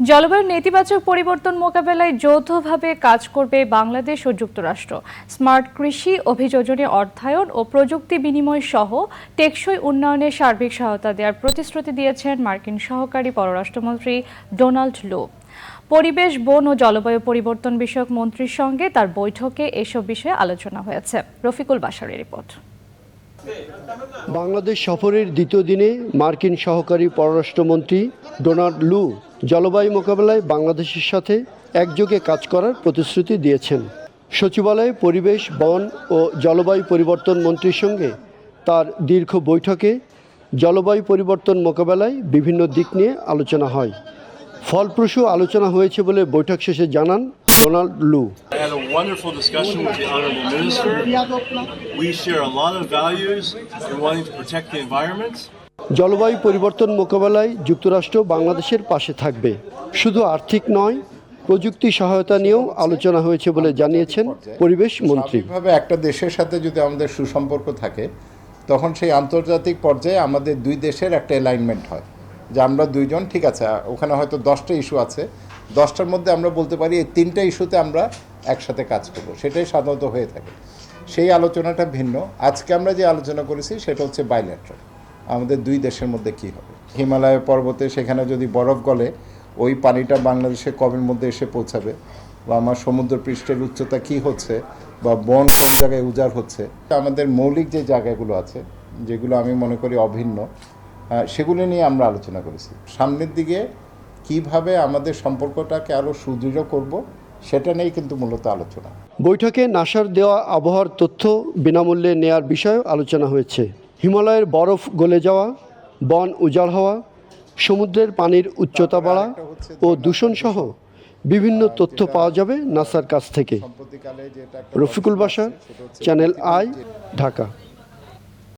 জলবায়ুর নেতিবাচক পরিবর্তন মোকাবেলায় যৌথভাবে কাজ করবে বাংলাদেশ ও যুক্তরাষ্ট্র। স্মার্ট কৃষি, অভিযোজনে অর্থায়ন ও প্রযুক্তি বিনিময় সহ টেকসই উন্নয়নে সার্বিক সহায়তা দেওয়ার প্রতিশ্রুতি দিয়েছেন মার্কিন সহকারী পররাষ্ট্রমন্ত্রী ডোনাল্ড লু। পরিবেশ, বন ও জলবায়ু পরিবর্তন বিষয়ক মন্ত্রীর সঙ্গে তার বৈঠকে এসব বিষয়ে আলোচনা হয়েছে। রফিকুল বাসারের রিপোর্ট। বাংলাদেশ সফরের দ্বিতীয় দিনে মার্কিন সহকারী পররাষ্ট্রমন্ত্রী ডোনাল্ড লু জলবায়ু মোকাবেলায় বাংলাদেশের সাথে একযোগে কাজ করার প্রতিশ্রুতি দিয়েছেন সচিবালয়ে পরিবেশ, বন ও জলবায়ু পরিবর্তন মন্ত্রীর সঙ্গে তার দীর্ঘ বৈঠকে জলবায়ু পরিবর্তন মোকাবেলায় বিভিন্ন দিক নিয়ে আলোচনা হয় ফলপ্রসূ আলোচনা হয়েছে বলে বৈঠক শেষে জানান ডোনাল্ড লু. We share a lot of values in wanting to protect the environment. জলবায়ু পরিবর্তন মোকাবেলায় যুক্তরাষ্ট্র বাংলাদেশের পাশে থাকবে। শুধু আর্থিক নয়, প্রযুক্তি সহায়তা নিয়েও আলোচনা হয়েছে বলে জানিয়েছেন পরিবেশ মন্ত্রী। একটা দেশের সাথে যদি আমাদের সুসম্পর্ক থাকে, তখন সেই আন্তর্জাতিক পর্যায়ে আমাদের দুই দেশের একটা অ্যালাইনমেন্ট হয়। যে আমরা দুইজন, ঠিক আছে, ওখানে হয়তো দশটা ইস্যু আছে, দশটার মধ্যে আমরা বলতে পারি এই তিনটা ইস্যুতে আমরা একসাথে কাজ করব। সেটাই সাধারণত হয়ে থাকে। সেই আলোচনাটা ভিন্ন। আজকে আমরা যে আলোচনা করেছি, সেটা হচ্ছে বাইল্যাট্রাল আমাদের দুই দেশের মধ্যে কি হবে? হিমালয় পর্বতে সেখানে যদি বরফ গলে, ওই পানিটা বাংলাদেশে কবের মধ্যে এসে পৌঁছাবে? বা আমার সমুদ্র পৃষ্ঠের উচ্চতা কি হচ্ছে? বা বন কোন জায়গায় উজাড় হচ্ছে? আমাদের মৌলিক যে জায়গাগুলো আছে, যেগুলো আমি মনে করি অভিন্ন সেগুলো নিয়ে আমরা আলোচনা করেছি। সামনের দিকে কীভাবে আমাদের সম্পর্কটাকে আরও সুদৃঢ় করব, সেটা নিয়েই কিন্তু মূলত আলোচনা। বৈঠকে নাসার দেওয়া আবহাওয়ার তথ্য বিনামূল্যে নেয়ার বিষয়েও আলোচনা হয়েছে। হিমালয়ের বরফ গলে যাওয়া বন উজাড় হওয়া সমুদ্রের পানির উচ্চতা বাড়া ও দূষণ সহ বিভিন্ন তথ্য পাওয়া যাবে নাসার কাছ থেকে। রফিকুল বাসার চ্যানেল আই ঢাকা।